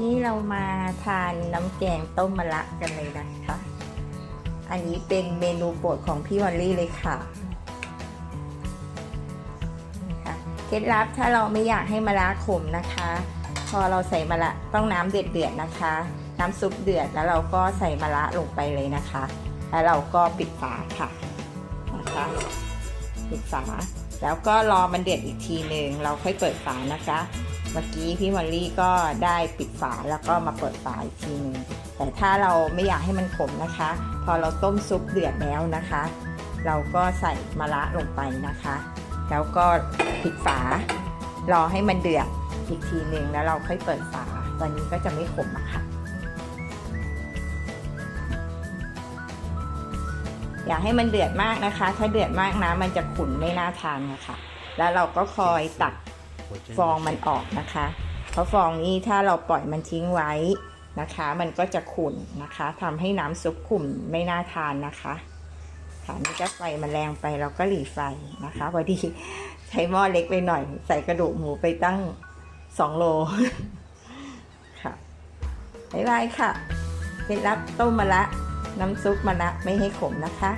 นี่เรามาทานน้ำแกงต้มมะระกันเลยนะคะ อันนี้เป็นเมนูโปรดของพี่วอลลี่เลยค่ะนะคะเคล็ดลับถ้าเราไม่อยากให้มะระขมนะคะ พอเราใส่มะระต้องน้ำเดือดๆนะคะ น้ำซุปเดือดแล้วเราก็ใส่มะระลงไปเลยนะคะ แล้วเราก็ปิดฝาค่ะนะคะปิดฝาแล้วก็รอมันเดือดอีกทีหนึ่งเราค่อยเปิดฝานะคะ เมื่อกี้พี่มอลลี่ก็ได้ปิดฝาแล้วก็มาเปิดฝาอีกทีหนึ่งแต่ถ้าเราไม่อยากให้มันขมนะคะ พอเราต้มซุปเดือดแล้วนะคะ เราก็ใส่มะระลงไปนะคะ แล้วก็ปิดฝารอให้มันเดือดอีกทีหนึ่งแล้วเราค่อยเปิดฝา ตอนนี้ก็จะไม่ขมอะค่ะ อย่าให้มันเดือดมากนะคะ ถ้าเดือดมากนะมันจะขุ่นไม่น่าทานนะคะ แล้วเราก็คอยตัก ฟองมันออกนะคะ เพราะฟองนี้ถ้าเราปล่อยมันทิ้งไว้นะคะ มันก็จะขุ่นนะคะทำให้น้ำซุปขุ่นไม่น่าทานนะคะค่ะนี่ก็ไฟมันแรงไปเราก็หลีไฟนะคะพอดีใช้หม้อเล็กไปหน่อย ใส่กระดูกหมูไปตั้งสองโลค่ะบ๊ายบายค่ะเคล็ดลับต้มมะระน้ำซุปมะระไม่ให้ขมนะคะ